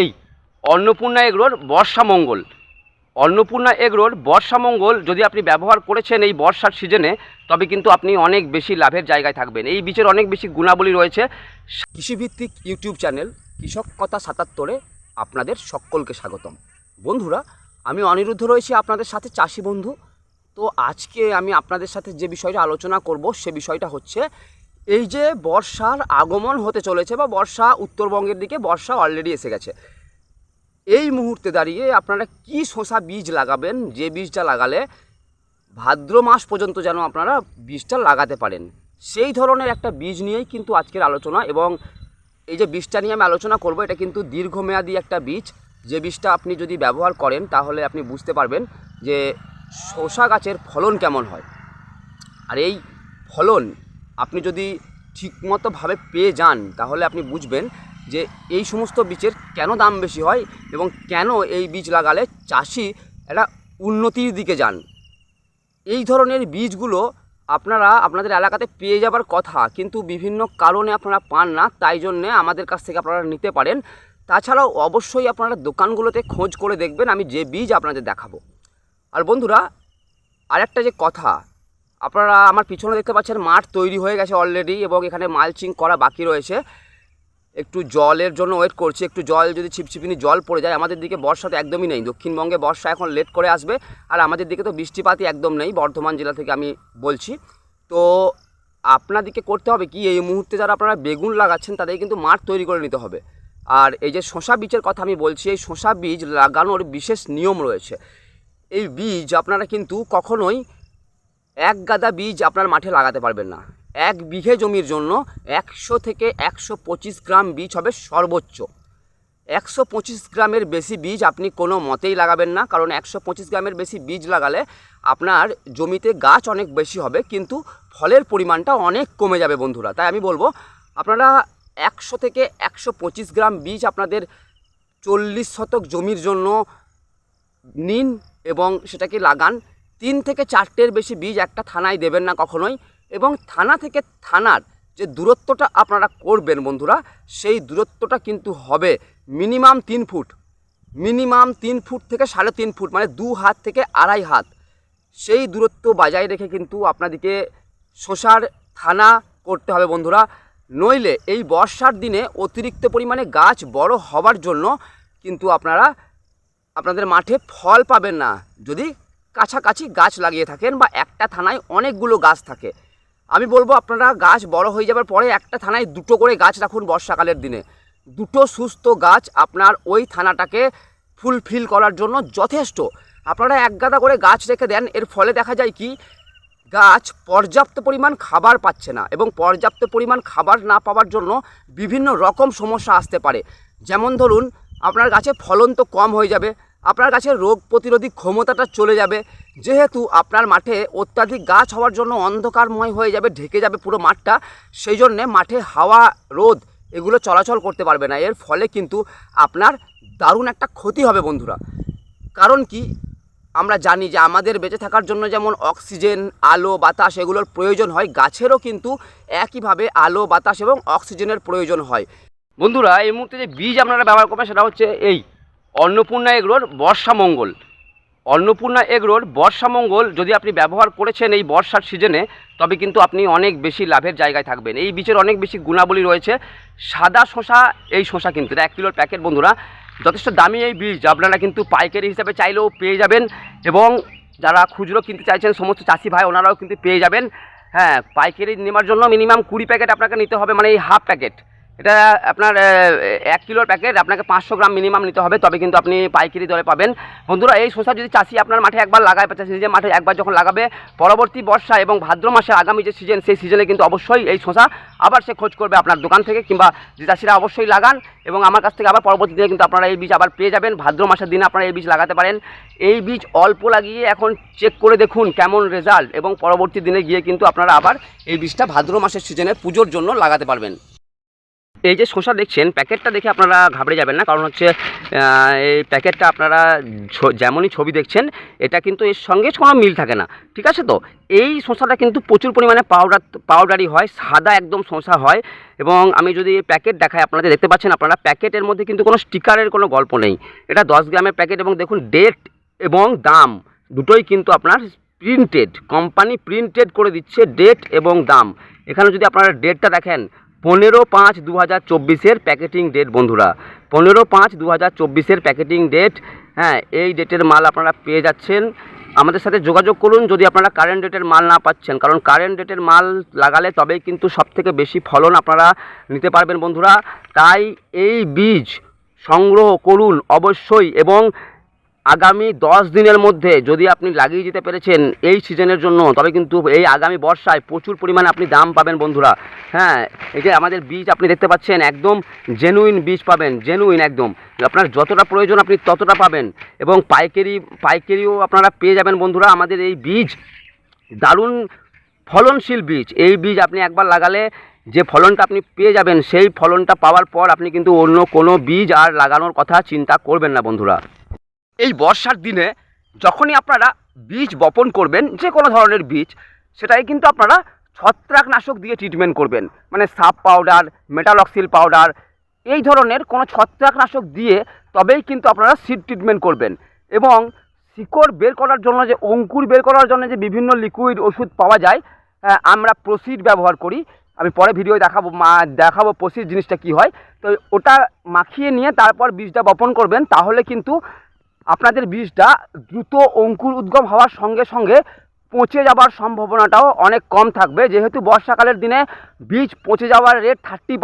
এই, অন্নপূর্ণা এগরোর বর্ষা মঙ্গল। অন্নপূর্ণা এগরোর বর্ষা মঙ্গল, যদি আপনি ব্যবহার করেছেন এই বর্ষার সিজনে, তবে কিন্তু আপনি অনেক বেশি লাভের জায়গায় থাকবেন। এই বীজের অনেক বেশি গুণাবলী রয়েছে। কৃষিভিত্তিক ইউটিউব চ্যানেল, কৃষক কথা সাতাত্তরে, আপনাদের সকলকে স্বাগতম। বন্ধুরা, আমি অনিরুদ্ধ রয়েছি আপনাদের সাথে, চাষি বন্ধু। তো আজকে আমি আপনাদের সাথে যে বিষয়টা আলোচনা করব, সে বিষয়টা হচ্ছে এই যে বর্ষার আগমন হতে চলেছে বা বর্ষা উত্তরবঙ্গের দিকে বর্ষা অলরেডি এসে গেছে, এই মুহূর্তে দাঁড়িয়ে আপনারা কি শসা বীজ লাগাবেন? যে বীজটা লাগালে ভাদ্র মাস পর্যন্ত যেন আপনারা বীজটা লাগাতে পারেন। সেই ধরনের একটা বীজ নিয়েই কিন্তু আজকের আলোচনা এবং এই যে বীজটা নিয়ে আমি আলোচনা করব, এটা কিন্তু দীর্ঘমেয়াদী একটা বীজ। যে বীজটা আপনি যদি ব্যবহার করেন, তাহলে আপনি বুঝতে পারবেন যে শসা গাছের ফলন কেমন হয়। আর এই ফলন আপনি যদি ঠিকমতোভাবে পেয়ে যান, তাহলে আপনি বুঝবেন যে এই সমস্ত বীজের কেন দাম বেশি হয় এবং কেন এই বীজ লাগালে চাষি একটা উন্নতির দিকে যান। এই ধরনের বীজগুলো আপনারা আপনাদের এলাকাতে পেয়ে যাবার কথা, কিন্তু বিভিন্ন কারণে আপনারা পান না, তাই জন্যে আমাদের কাছ থেকে আপনারা নিতে পারেন। তাছাড়াও অবশ্যই আপনারা দোকানগুলোতে খোঁজ করে দেখবেন, আমি যে বীজ আপনাদের দেখাবো। আর বন্ধুরা, আরেকটা যে কথা আপনারা আমার পিছনে দেখতে পাচ্ছেন মাঠ তৈরি হয়ে গেছে অলরেডি এবং এখানে মালচিং করা বাকি রয়েছে। একটু জলের জন্য ওয়েট করছি, একটু জল যদি ছিপছিপিনি জল পড়ে যায়, আমাদের দিকে বর্ষা তো একদমই নেই। দক্ষিণবঙ্গে বর্ষা এখন লেট করে আসবে, আর আমাদের দিকে তো বৃষ্টিপাতই একদম নেই, বর্ধমান জেলা থেকে আমি বলছি। তো আপনাদেরকে করতে হবে কি? এই মুহূর্তে যারা আপনারা বেগুন লাগাচ্ছেন, তাদের কিন্তু মাঠ তৈরি করে নিতে হবে। আর এই যে শশা বীজের কথা আমি বলছি, এই শশা বীজ লাগানোর বিশেষ নিয়ম রয়েছে। এই বীজ আপনারা কিন্তু কখনোই এক গাদা বীজ আপনার মাঠে লাগাতে পারবেন না। এক বিঘে জমির জন্য একশো থেকে একশো পঁচিশ গ্রাম বীজ হবে সর্বোচ্চ। একশো পঁচিশ গ্রামের বেশি বীজ আপনি কোনো মতেই লাগাবেন না, কারণ একশো পঁচিশ গ্রামের বেশি বীজ লাগালে আপনার জমিতে গাছ অনেক বেশি হবে, কিন্তু ফলের পরিমাণটা অনেক কমে যাবে বন্ধুরা। তাই আমি বলব, আপনারা একশো থেকে একশো পঁচিশ গ্রাম বীজ আপনাদের চল্লিশ শতক জমির জন্য নিন এবং সেটাকে লাগান। তিন থেকে চারটের বেশি বীজ একটা থানায় দেবেন না কখনোই এবং থানা থেকে থানার যে দূরত্বটা আপনারা করবেন বন্ধুরা, সেই দূরত্বটা কিন্তু হবে মিনিমাম তিন ফুট। মিনিমাম তিন ফুট থেকে সাড়ে তিন ফুট মানে দু হাত থেকে আড়াই হাত। সেই দূরত্ব বজায় রেখে কিন্তু আপনাদেরকে শশার থানা করতে হবে বন্ধুরা। নইলে এই বর্ষার দিনে অতিরিক্ত পরিমাণে গাছ বড় হবার জন্য কিন্তু আপনারা আপনাদের মাঠে ফল পাবেন না। যদি কাছাকাছি গাছ লাগিয়ে থাকেন বা একটা থানায় অনেকগুলো গাছ থাকে। আমি বলব আপনারা গাছ বড় হয়ে যাবার পরে একটা থানায় দুটো করে গাছ রাখুন বর্ষাকালের দিনে। দুটো সুস্থ গাছ আপনার ওই থানাটাকে ফুলফিল করার জন্য যথেষ্ট। আপনারা এক গাদা করে গাছ রেখে দেন, এর ফলে দেখা যায় কি, গাছ পর্যাপ্ত পরিমাণ খাবার পাচ্ছে না এবং পর্যাপ্ত পরিমাণ খাবার না পাওয়ার জন্য বিভিন্ন রকম সমস্যা আসতে পারে। যেমন ধরুন, আপনার গাছে ফলন তো কম হয়ে যাবে আপনার গাছের রোগ প্রতিরোধী ক্ষমতাটা চলে যাবে। যেহেতু আপনার মাঠে অত্যাধিক গাছ হওয়ার জন্য অন্ধকারময় হয়ে যাবে, ঢেকে যাবে পুরো মাঠটা, সেই জন্যে মাঠে হাওয়া, রোদ এগুলো চলাচল করতে পারবে না। এর ফলে কিন্তু আপনার দারুণ একটা ক্ষতি হবে বন্ধুরা। কারণ কি? আমরা জানি যে আমাদের বেঁচে থাকার জন্য যেমন অক্সিজেন, আলো, বাতাস এগুলোর প্রয়োজন হয়, গাছেরও কিন্তু একইভাবে আলো, বাতাস এবং অক্সিজেনের প্রয়োজন হয়। বন্ধুরা, এই মুহূর্তে যে বীজ আপনারা ব্যবহার করবেন সেটা হচ্ছে এই। অন্নপূর্ণা এগরোর বর্ষা মঙ্গল। অন্নপূর্ণা এগরোর বর্ষা মঙ্গল, যদি আপনি ব্যবহার করেছেন এই বর্ষার সিজনে, তবে কিন্তু আপনি অনেক বেশি লাভের জায়গায় থাকবেন। এই বীজের অনেক বেশি গুণাবলী রয়েছে। সাদা শশা এই শশা কিন্তু এক কিলোর প্যাকেট বন্ধুরা, যথেষ্ট দামি এই বীজ আপনারা কিন্তু পাইকারি হিসাবে চাইলেও পেয়ে যাবেন এবং যারা খুচরো কিনতে চাইছেন, সমস্ত চাষি ভাই, ওনারাও কিন্তু পেয়ে যাবেন। হ্যাঁ পাইকারি নেওয়ার জন্য মিনিমাম কুড়ি প্যাকেট আপনাকে নিতে হবে মানে এই হাফ প্যাকেট। এটা আপনার এক কিলোর প্যাকেট আপনাকে পাঁচশো গ্রাম মিনিমাম নিতে হবে, তবে কিন্তু আপনি পাইকারি দরে পাবেন। বন্ধুরা, এই শসা যদি চাষি আপনার মাঠে একবার লাগায় বা চাষি মাঠে একবার যখন লাগাবে, পরবর্তী বর্ষা এবং ভাদ্র মাসের আগামী যে সিজন সেই সিজনে কিন্তু অবশ্যই এই শসা আবার সে খোঁজ করবে আপনার দোকান থেকে, কিংবা যে চাষিরা অবশ্যই লাগান এবং আমার কাছ থেকে আবার পরবর্তী দিনে কিন্তু আপনারা এই বীজ আবার পেয়ে যাবেন। ভাদ্র মাসের দিনে আপনারা এই বীজ লাগাতে পারেন। এই বীজ অল্প লাগিয়ে এখন চেক করে দেখুন কেমন রেজাল্ট এবং পরবর্তী দিনে গিয়ে কিন্তু আপনারা আবার এই বীজটা ভাদ্র মাসের সিজনে পুজোর জন্য লাগাতে পারবেন। এই যে শসা দেখছেন, প্যাকেটটা দেখে আপনারা ঘাবড়ে যাবেন না। কারণ হচ্ছে এই প্যাকেটটা আপনারা যেমনই ছবি দেখছেন, এটা কিন্তু এর সঙ্গে কোনো মিল থাকে না। ঠিক আছে তো? এই শসাটা কিন্তু প্রচুর পরিমাণে পাউডার পাউডারি হয়, সাদা একদম শসা হয়। এবং আমি যদি প্যাকেট দেখাই আপনাদের দেখতে পাচ্ছেন, আপনারা প্যাকেটের মধ্যে কিন্তু কোনো স্টিকারের কোনো গল্প নেই। এটা দশ গ্রামের প্যাকেট এবং দেখুন ডেট এবং দাম দুটোই কিন্তু আপনার প্রিন্টেড কোম্পানি প্রিন্টেড করে দিচ্ছে ডেট এবং দাম। এখানে যদি আপনারা ডেটটা দেখেন পনেরো পাঁচ দু হাজার চব্বিশের প্যাকেটিং ডেট, বন্ধুরা। পনেরো পাঁচ দু হাজার চব্বিশের প্যাকেটিং ডেট হ্যাঁ এই ডেটের মাল আপনারা পেয়ে যাচ্ছেন। আমাদের সাথে যোগাযোগ করুন যদি আপনারা কারেন্ট ডেটের মাল না পাচ্ছেন। কারণ কারেন্ট ডেটের মাল লাগালে তবেই কিন্তু সবথেকে বেশি ফলন আপনারা নিতে পারবেন, বন্ধুরা। তাই এই বীজ সংগ্রহ করুন অবশ্যই এবং আগামী দশ দিনের মধ্যে যদি আপনি লাগিয়ে যেতে পেরেছেন এই সিজনের জন্য, তবে কিন্তু এই আগামী বর্ষায় প্রচুর পরিমাণে আপনি দাম পাবেন বন্ধুরা। হ্যাঁ এই যে আমাদের বীজ আপনি দেখতে পাচ্ছেন, একদম জেনুইন বীজ পাবেন জেনুইন একদম। আপনার যতটা প্রয়োজন আপনি ততটা পাবেন। এবং পাইকারি, পাইকারিও আপনারা পেয়ে যাবেন বন্ধুরা আমাদের এই বীজ। দারুণ ফলনশীল বীজ। এই বীজ আপনি একবার লাগালে যে ফলনটা আপনি পেয়ে যাবেন, সেই ফলনটা পাওয়ার পর আপনি কিন্তু অন্য কোনো বীজ আর লাগানোর কথা চিন্তা করবেন না বন্ধুরা। এই বর্ষার দিনে যখনই আপনারা বীজ বপন করবেন, যে কোনো ধরনের বীজ, সেটাই কিন্তু আপনারা ছত্রাকনাশক দিয়ে ট্রিটমেন্ট করবেন। মানে সাপ পাউডার মেটালক্সিল পাউডার এই ধরনের কোনো ছত্রাকনাশক দিয়ে তবেই কিন্তু আপনারা সিড ট্রিটমেন্ট করবেন। এবং শিকড় বের করার জন্য যে, অঙ্কুর বের করার জন্য যে বিভিন্ন লিকুইড ওষুধ পাওয়া যায় আমরা প্রসিড ব্যবহার করি। আমি পরে ভিডিও দেখাবো, মা, দেখাবো প্রসিড জিনিসটা কি হয়। তো ওটা মাখিয়ে নিয়ে তারপর বীজটা বপন করবেন, তাহলে কিন্তু আপনাদের বীজটা দ্রুত অঙ্কুর উদ্গম হওয়ার সঙ্গে সঙ্গে পচে যাবার সম্ভাবনাটাও অনেক কম থাকবে। যেহেতু বর্ষাকালের দিনে বীজ পচে যাওয়ার রেট থার্টি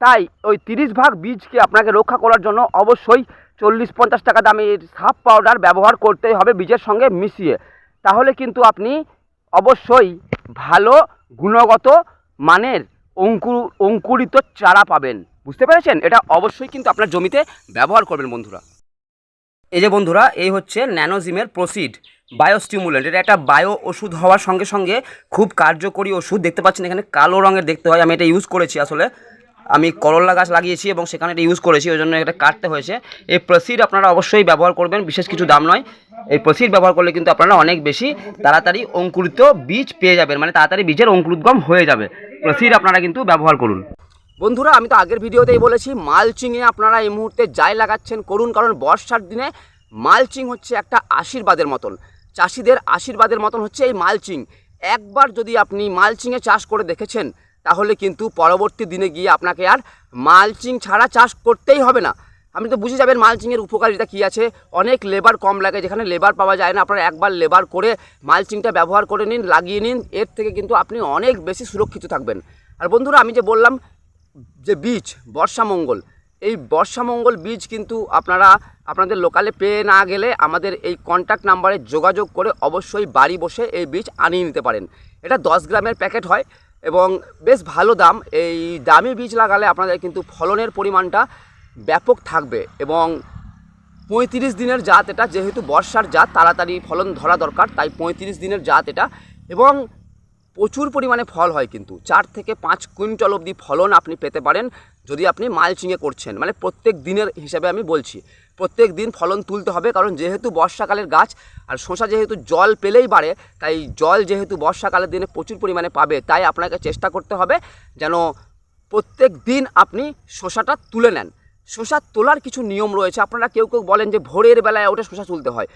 তাই ওই তিরিশ ভাগ বীজকে আপনাকে রক্ষা করার জন্য অবশ্যই চল্লিশ পঞ্চাশ টাকা দামের সাপ পাউডার ব্যবহার করতেই হবে বীজের সঙ্গে মিশিয়ে। তাহলে কিন্তু আপনি অবশ্যই ভালো গুণগত মানের অঙ্কুর, অঙ্কুরিত চারা পাবেন। বুঝতে পেরেছেন? এটা অবশ্যই কিন্তু আপনার জমিতে ব্যবহার করবেন বন্ধুরা। এই যে বন্ধুরা, এই হচ্ছে ন্যানোজিমের প্রসিড, বায়োস্টিমুলেন্ট। এটা একটা বায়ো ওষুধ হওয়ার সঙ্গে সঙ্গে খুব কার্যকরী ওষুধ। দেখতে পাচ্ছেন এখানে কালো রঙের দেখতে হয়। আমি এটা ইউজ করেছি আসলে। আমি করল্লা গাছ লাগিয়েছি এবং সেখানে এটা ইউজ করেছি। ওই জন্য এটা কাটতে হয়েছে। এই প্রসিড আপনারা অবশ্যই ব্যবহার করবেন। বিশেষ কিছু দাম নয়। এই প্রসিড ব্যবহার করলে কিন্তু আপনারা অনেক বেশি তাড়াতাড়ি অঙ্কুরিত বীজ পেয়ে যাবেন। মানে তাড়াতাড়ি বীজের অঙ্কুরোদ্গম হয়ে যাবে। প্রসিড আপনারা কিন্তু ব্যবহার করুন। বন্ধুরা, আমি তো আগের ভিডিওতেই বলেছি, মালচিংয়ে আপনারা এই মুহূর্তে যাই লাগাচ্ছেন, করুন, কারণ বর্ষার দিনে মালচিং হচ্ছে একটা আশীর্বাদের মতন। চাষিদের আশীর্বাদের মতন হচ্ছে এই মালচিং। একবার যদি আপনি মালচিংয়ে চাষ করে দেখেছেন, তাহলে কিন্তু পরবর্তী দিনে গিয়ে আপনাকে আর মালচিং ছাড়া চাষ করতেই হবে না। আপনি তো বুঝে যাবেন মালচিংয়ের উপকারিতা কী আছে। অনেক লেবার কম লাগে, যেখানে লেবার পাওয়া যায় না। আপনারা একবার লেবার করে মালচিংটা ব্যবহার করে নিন, লাগিয়ে নিন। এর থেকে কিন্তু আপনি অনেক বেশি সুরক্ষিত থাকবেন। আর বন্ধুরা, আমি যে বললাম যে বীজ, বর্ষামঙ্গল। এই বর্ষামঙ্গল বীজ কিন্তু আপনারা, আপনাদের লোকালে পেয়ে না গেলে আমাদের এই কন্ট্যাক্ট নাম্বারে যোগাযোগ করে অবশ্যই বাড়ি বসে এই বীজ আনিয়ে নিতে পারেন। এটা দশ গ্রামের প্যাকেট হয় এবং বেশ ভালো দাম। এই দামি বীজ লাগালে আপনাদের কিন্তু ফলনের পরিমাণটা ব্যাপক থাকবে এবং পঁয়ত্রিশ দিনের জাত এটা, যেহেতু বর্ষার জাত, তাড়াতাড়ি ফলন ধরা দরকার, তাই পঁয়ত্রিশ দিনের জাত এটা। এবং প্রচুর পরিমাণে ফল হয় কিন্তু। চার থেকে পাঁচ কুইন্টাল অবধি ফলন আপনি পেতে পারেন যদি আপনি মালচিংয়ে করছেন। মানে প্রত্যেক দিনের হিসাবে আমি বলছি, প্রত্যেক দিন ফলন তুলতে হবে কারণ যেহেতু বর্ষাকালের গাছ আর শসা যেহেতু জল পেলেই বাড়ে, তাই জল যেহেতু বর্ষাকালের দিনে প্রচুর পরিমাণে পাবে, তাই আপনাকে চেষ্টা করতে হবে যেন প্রত্যেক দিন আপনি শসাটা তুলে নেন। শসা তোলার কিছু নিয়ম রয়েছে। আপনারা কেউ কেউ বলেন যে ভোরের বেলায় উঠে শসা তুলতে হয়।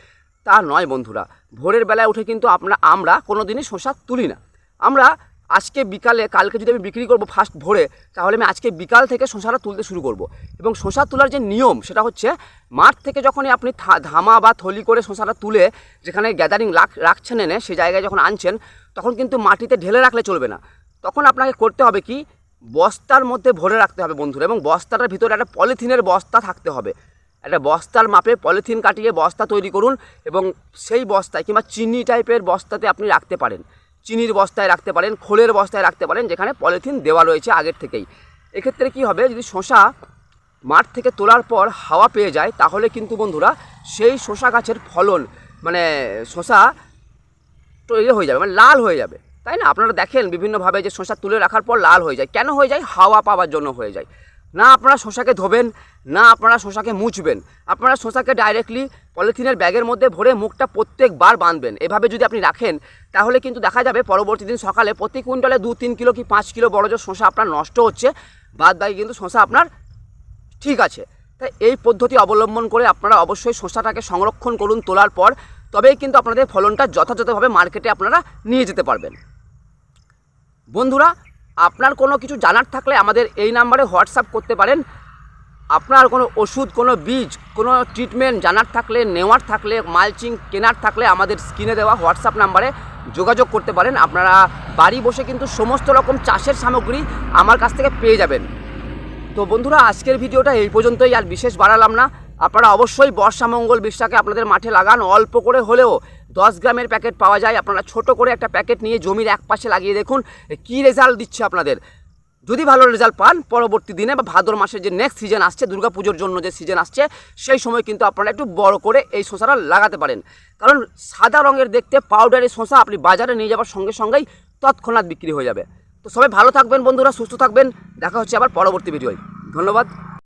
তা নয় বন্ধুরা। ভোরের বেলায় উঠে কিন্তু আমরা আমরা কোনো দিনই শসা তুলি না। আমরা আজকে বিকালে, কালকে যদি আমি বিক্রি করব ফার্স্ট ভোরে, তাহলে আমি আজকে বিকাল থেকে শসাটা তুলতে শুরু করব। এবং শসা তোলার যে নিয়ম, সেটা হচ্ছে মাঠ থেকে যখনই আপনি ধামা বা থলি করে শসাটা তুলে, যেখানে গ্যাদারিং রাখছেন এনে, সে জায়গায় যখন আনছেন, তখন কিন্তু মাটিতে ঢেলে রাখলে চলবে না। তখন আপনাকে করতে হবে কি? বস্তার মধ্যে ভরে রাখতে হবে বন্ধুরা, এবং বস্তাটার ভিতরে একটা পলিথিনের বস্তা থাকতে হবে। একটা বস্তার মাপে পলিথিন কাটিয়ে বস্তা তৈরি করুন, এবং সেই বস্তায় কিংবা চিনি টাইপের বস্তাতে আপনি রাখতে পারেন। চিনির বস্তায় রাখতে পারেন, খোলের বস্তায় রাখতে পারেন, যেখানে পলিথিন দেওয়া রয়েছে আগের থেকেই। এক্ষেত্রে কি হবে, যদি শশা মাঠ থেকে তোলার পর হাওয়া পেয়ে যায়, তাহলে কিন্তু বন্ধুরা সেই শশা গাছের ফলন মানে শশা তো ইয়ে হয়ে যাবে মানে লাল হয়ে যাবে। তাই না? আপনারা দেখেন, বিভিন্নভাবে যে শশা তুলে রাখার পর লাল হয়ে যায়। কেন হয়ে যায়? হাওয়া পাওয়ার জন্য হয়ে যায়। না আপনারা শসাকে ধোবেন, না আপনারা শসাকে মুছবেন। আপনারা শসাকে ডাইরেক্টলি পলিথিনের ব্যাগের মধ্যে ভরে মুখটা প্রত্যেকবার বাঁধবেন। এভাবে যদি আপনি রাখেন, তাহলে কিন্তু দেখা যাবে পরবর্তী দিন সকালে প্রতি কুইন্টালে দু, তিন কিলো কি পাঁচ কিলো বড় যে শসা আপনার নষ্ট হচ্ছে বাদ বাকি কিন্তু শসা আপনার ঠিক আছে। তাই এই পদ্ধতি অবলম্বন করে আপনারা অবশ্যই শসাটাকে সংরক্ষণ করুন তোলার পর, তবেই কিন্তু আপনাদের ফলনটা যথাযথভাবে মার্কেটে আপনারা নিয়ে যেতে পারবেন। বন্ধুরা আপনার কোনো কিছু জানার থাকলে আমাদের এই নাম্বারে হোয়াটসঅ্যাপ করতে পারেন। আপনার কোনো ওষুধ, কোনো বীজ, কোনো ট্রিটমেন্ট জানার থাকলে, নেওয়ার থাকলে মালচিং কেনার থাকলে আমাদের স্ক্রিনে দেওয়া হোয়াটসঅ্যাপ নাম্বারে যোগাযোগ করতে পারেন। আপনারা বাড়ি বসে কিন্তু সমস্ত রকম চাষের সামগ্রী আমার কাছ থেকে পেয়ে যাবেন। তো বন্ধুরা, আজকের ভিডিওটা এই পর্যন্তই। আর বিশেষ বাড়ালাম না। আপনারা অবশ্যই বর্ষা মঙ্গল বিষটাকে আপনাদের মাঠে লাগান। অল্প করে হলেও দশ গ্রামের প্যাকেট পাওয়া যায়। আপনারা ছোট করে একটা প্যাকেট নিয়ে জমির এক পাশে লাগিয়ে দেখুন, কী রেজাল্ট দিচ্ছে আপনাদের। যদি ভালো রেজাল্ট পান, পরবর্তী দিনে বা ভাদর মাসের যে নেক্সট সিজন আসছে দুর্গাপুজোর জন্য যে সিজন আসছে, সেই সময় কিন্তু আপনারা একটু বড় করে এই শসাটা লাগাতে পারেন। কারণ সাদা রঙের দেখতে পাউডারের শসা আপনি বাজারে নিয়ে যাওয়ার সঙ্গে সঙ্গেই তৎক্ষণাৎ বিক্রি হয়ে যাবে। তো সবাই ভালো থাকবেন বন্ধুরা, সুস্থ থাকবেন। দেখা হচ্ছে আবার পরবর্তী ভিডিওয় ধন্যবাদ।